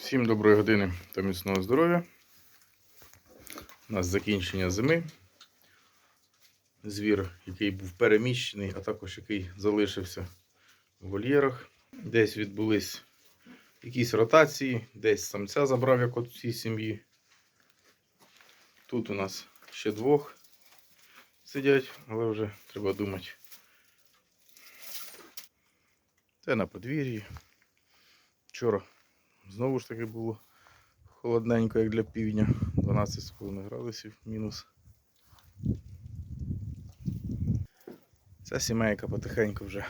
Всім доброї години та міцного здоров'я. У нас закінчення зими. Звір, який був переміщений, а також який залишився в вольєрах. Десь відбулись якісь ротації, десь самця забрав, як от в цій сім'ї. Тут у нас ще двох сидять, але вже треба думати. Це на подвір'ї. Вчора Знову ж таки було холодненько, як для півдня. 12,5 градусів мінус. Ця сімейка потихеньку вже,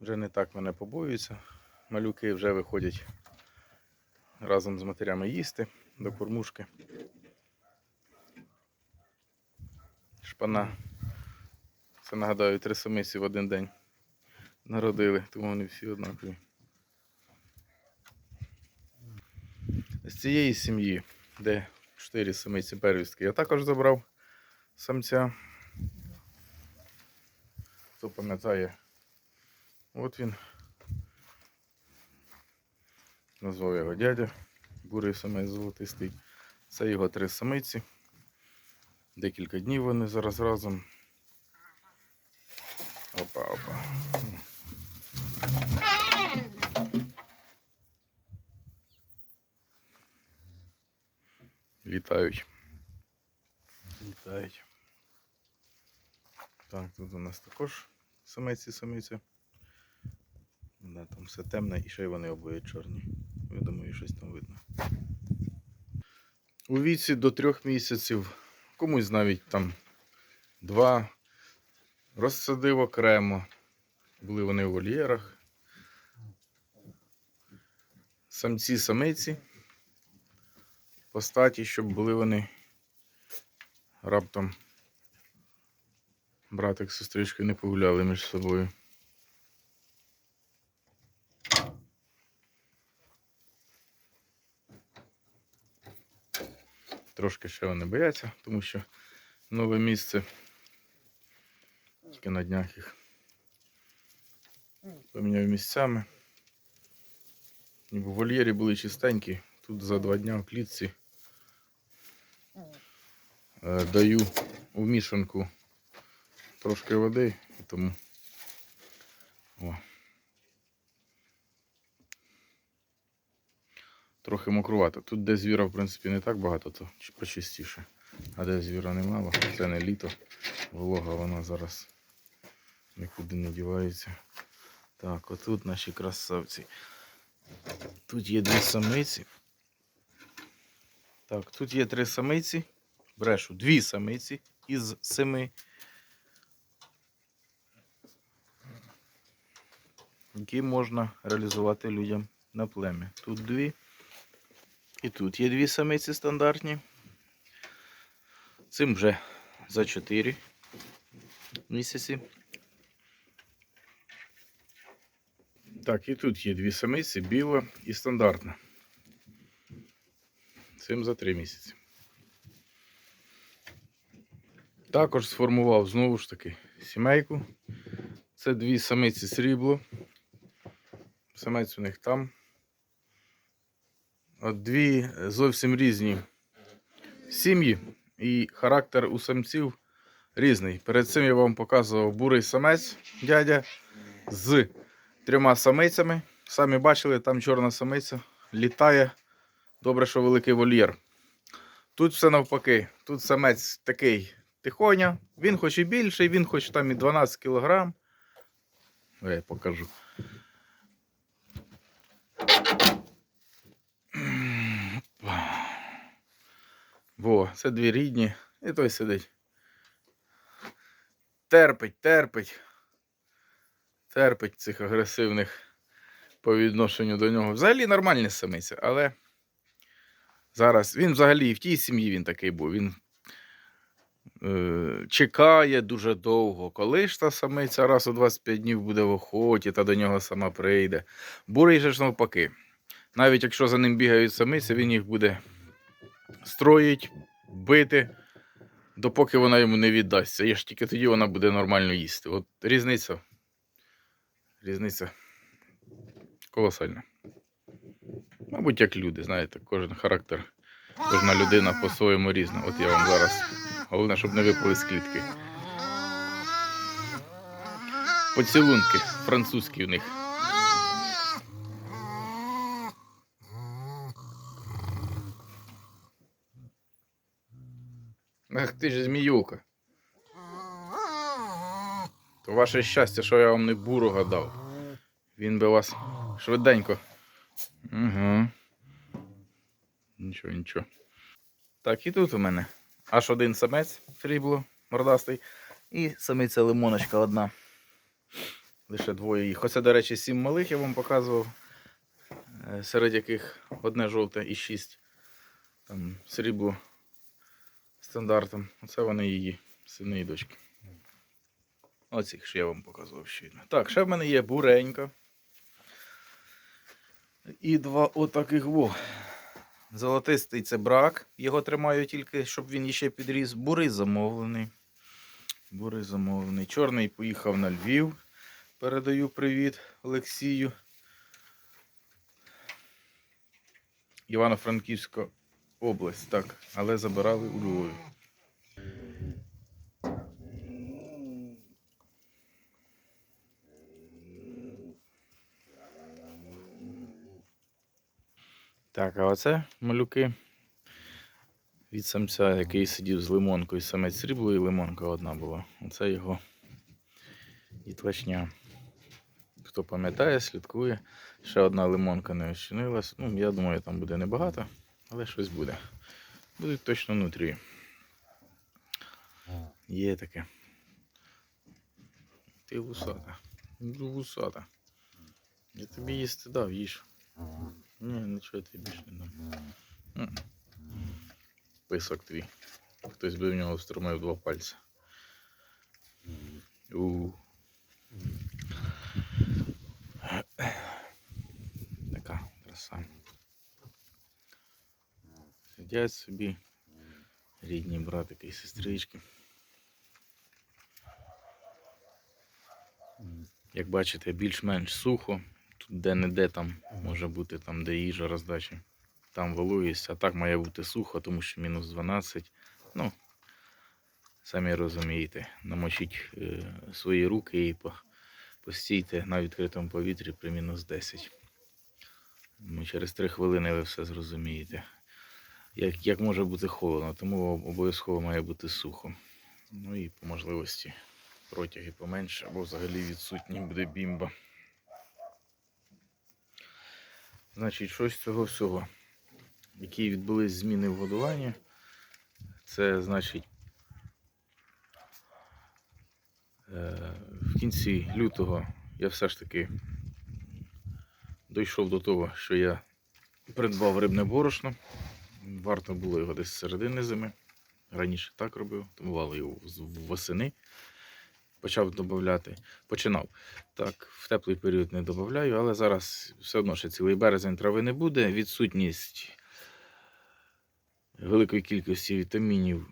вже не так мене побоюється. Малюки вже виходять разом з матерями їсти до кормушки. Шпана. Це нагадаю, три самиці в один день народили, тому вони всі однакові. З цієї сім'ї, де 4 самиці первістки, я також забрав самця. Хто пам'ятає, от він. Назвав його дядя, бурий самець золотистий. Це його три самиці. Декілька днів вони зараз разом. Літають. Літають. Так, тут у нас також самець і самиця. Да, там все темне і ще й вони обоє чорні. Я думаю, щось там видно. У віці до трьох місяців, комусь навіть там два. Розсадив окремо. Були вони у вольєрах. Самці самиці по статі, щоб були вони раптом братик з сестричкою не погуляли між собою. Трошки ще вони бояться, тому що нове місце. Тільки на днях їх поміняв місцями. В вольєрі були чистенькі, тут за два дня в клітці даю у мішанку трошки води, тому о. трохи мокрувато. Тут де звіра, в принципі, не так багато, то почистіше. А де звіра немало, це не літо, волога вона зараз нікуди не дівається. Так, отут наші красавці. Тут є дві самиці. Так, тут є три самиці. Брешу, дві самиці із семи. Які можна реалізувати людям на плем'я. Тут дві. І тут є дві самиці стандартні. Цим вже за 4 місяці. Так, і тут є дві самиці, біла і стандартна. Цим за 3 місяці. Також сформував знову ж таки сімейку. Це дві самиці срібло. Самець у них там. От дві зовсім різні сім'ї і характер у самців різний. Перед цим я вам показував бурий самець дядя з трьома самицями. Самі бачили, там чорна самиця літає. Добре, що великий вольєр. Тут все навпаки. Тут самець такий тихоня. Він хоч і більший, він хоч там і 12 кг. Я покажу. Во, це дві рідні. І той сидить. Терпить, терпить. Терпить цих агресивних по відношенню до нього. Взагалі нормальні самиця, але зараз він взагалі і в тій сім'ї він такий був. Він е, чекає дуже довго. Коли ж та самиця раз у 25 днів буде в охоті, та до нього сама прийде. Бурий же ж навпаки. Навіть якщо за ним бігають самиці, він їх буде строїть, бити, допоки вона йому не віддасться. І ж тільки тоді вона буде нормально їсти. От різниця. Різниця колосальна. Мабуть, як люди, знаєте, кожен характер, кожна людина по-своєму різна. От я вам зараз. Головне, щоб не випали з клітки. Поцілунки французькі в них. Ах ти ж зміюка. То ваше щастя, що я вам не буру гадав. Він би вас швиденько. Угу. Нічого, нічого. Так, і тут у мене аж один самець срібло, мордастий, і самиця лимоночка одна. Лише двоє їх. Оце, до речі, сім малих я вам показував, е, серед яких одне жовте і шість. Там срібло стандартом. Оце вони її, сини і дочки. Оцих що я вам показував щойно. Так, ще в мене є буренька. І два отаких во. Золотистий це брак. Його тримаю тільки, щоб він іще підріс. Бурий замовлений. Бурий замовлений. Чорний поїхав на Львів. Передаю привіт Олексію. Івано-Франківська область, так, але забирали у Львові. Так, а оце малюки від самця, який сидів з лимонкою, самець срібло і лимонка одна була. Оце його дітлашня. Хто пам'ятає, слідкує. Ще одна лимонка не ощинилась. Ну, я думаю, там буде небагато, але щось буде. Будуть точно внутрі. Є таке. Ти вусата. Вусата. Я тобі їсти дав, їж. Ні, нічого я тобі більше не дам. Писок твій. Хтось би в нього встромив два пальця. У. Така краса. Сидять собі рідні братики і сестрички. Як бачите, більш-менш сухо. Де-не-де там може бути там, де їжа роздача. Там вологість, а так має бути сухо, тому що мінус 12. Ну, самі розумієте, намочіть е, свої руки і по, постійте на відкритому повітрі при мінус 10. Ну, через 3 хвилини ви все зрозумієте. Як, як може бути холодно, тому обов'язково має бути сухо. Ну і по можливості протяги поменше, або взагалі відсутні буде бімба. Значить, щось з цього всього, які відбулись зміни в годуванні. Це значить е, в кінці лютого я все ж таки дійшов до того, що я придбав рибне борошно. Варто було його десь з середини зими. Раніше так робив, бувало його з- восени. Почав додати. Починав. Так, в теплий період не додаю, але зараз все одно ще цілий березень трави не буде. Відсутність великої кількості вітамінів,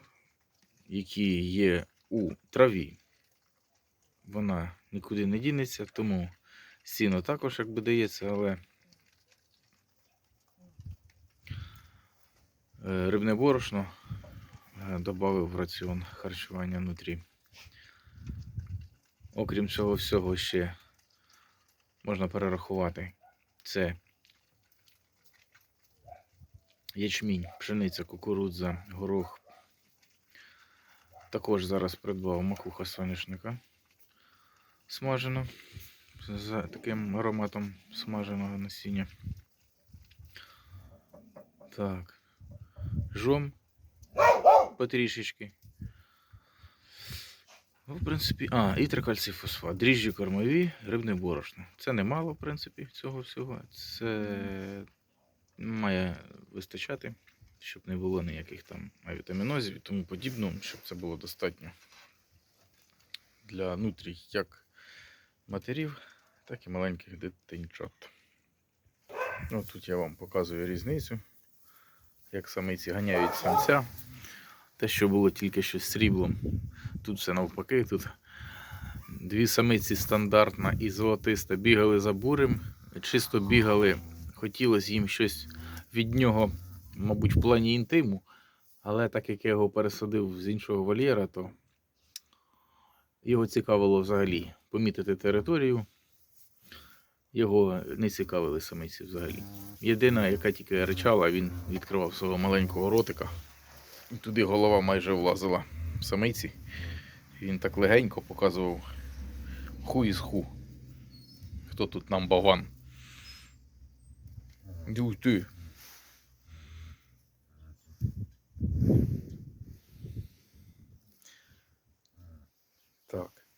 які є у траві, вона нікуди не дінеться, тому сіно також якби дається, але е, рибне борошно додав в раціон харчування внутрі. Окрім цього всього, ще можна перерахувати. Це ячмінь, пшениця, кукурудза, горох. Також зараз придбав макуха соняшника смажену з таким ароматом смаженого насіння. Так. Жом потрішечки. Ну, в принципі, а, і трикальцій фосфат, дріжджі кормові, рибне борошно. Це немало, в принципі, цього всього. Це має вистачати, щоб не було ніяких там авітамінозів і тому подібного, щоб це було достатньо для нутрій як матерів, так і маленьких дитинчат. Ну, тут я вам показую різницю, як самиці ганяють самця. Те, що було тільки що сріблом, тут все навпаки. Тут дві самиці стандартна і золотиста бігали за бурем, чисто бігали хотілося їм щось від нього, мабуть, в плані інтиму. Але так як я його пересадив з іншого вольєра, то його цікавило взагалі помітити територію. Його не цікавили самиці взагалі. Єдина, яка тільки ричала, він відкривав свого маленького ротика. Туди голова майже влазила в самиці. Він так легенько показував ху із ху. Хто тут нам баван? Дюй ти. Так.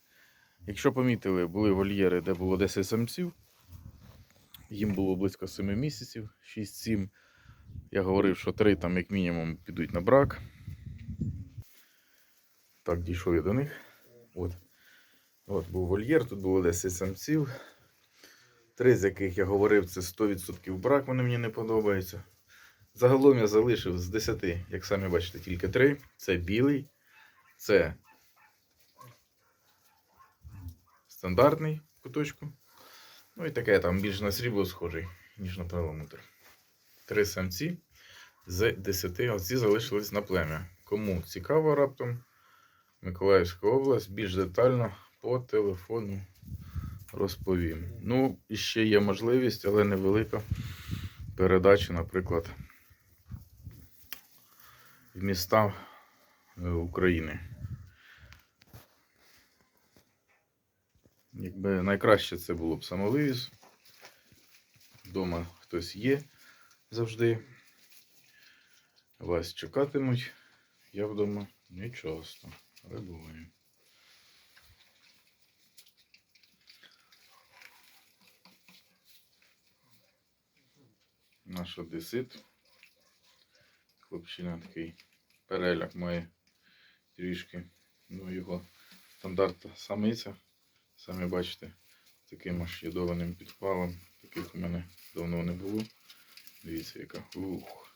Якщо помітили, були вольєри, де було 10 самців. Їм було близько 7 місяців, 6-7. Я говорив, що 3 там, як мінімум, підуть на брак. Так, дійшов я до них. От. От був вольєр, тут було 10 самців. Три з яких я говорив, це 100% брак, вони мені не подобаються. Загалом я залишив з 10, як самі бачите, тільки 3. Це білий, це стандартний куточку. Ну і таке там більш на срібло схожий, ніж на перламутр. Три самці з 10, а ці залишились на плем'я. Кому цікаво раптом, Миколаївська область більш детально по телефону розповім. Ну, і ще є можливість, але невелика передача, наприклад, в міста е, України. Якби найкраще це було б самовивіз. Вдома хтось є завжди. Вас чекатимуть. Я вдома не часто, але буває. Наш одесит. Хлопчина такий переляк має трішки. Ну, його стандарт самиця. Самі бачите, таким аж ядованим підпалом. Таких у мене давно не було. Дивіться, яка. Ух,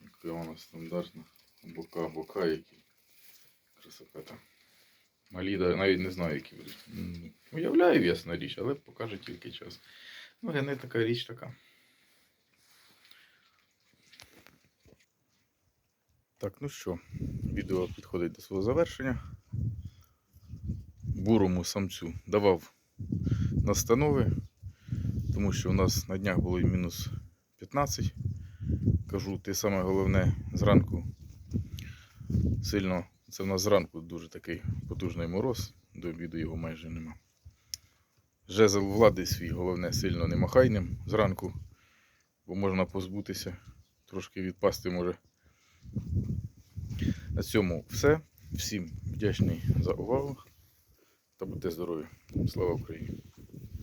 яка вона стандартна. Бока, бока які. Красота. Малі навіть не знаю, які будуть. Уявляю, ясна річ, але покаже тільки час. Ну, генетика річ така. Так, ну що, відео підходить до свого завершення. Бурому самцю давав настанови, тому що у нас на днях було мінус 15. Кажу, те саме головне зранку сильно. Це в нас зранку дуже такий потужний мороз, до обіду його майже нема. Жезл влади свій, головне, сильно не махай ним зранку, бо можна позбутися, трошки відпасти може. На цьому все. Всім вдячний за увагу та будьте здорові. Слава Україні!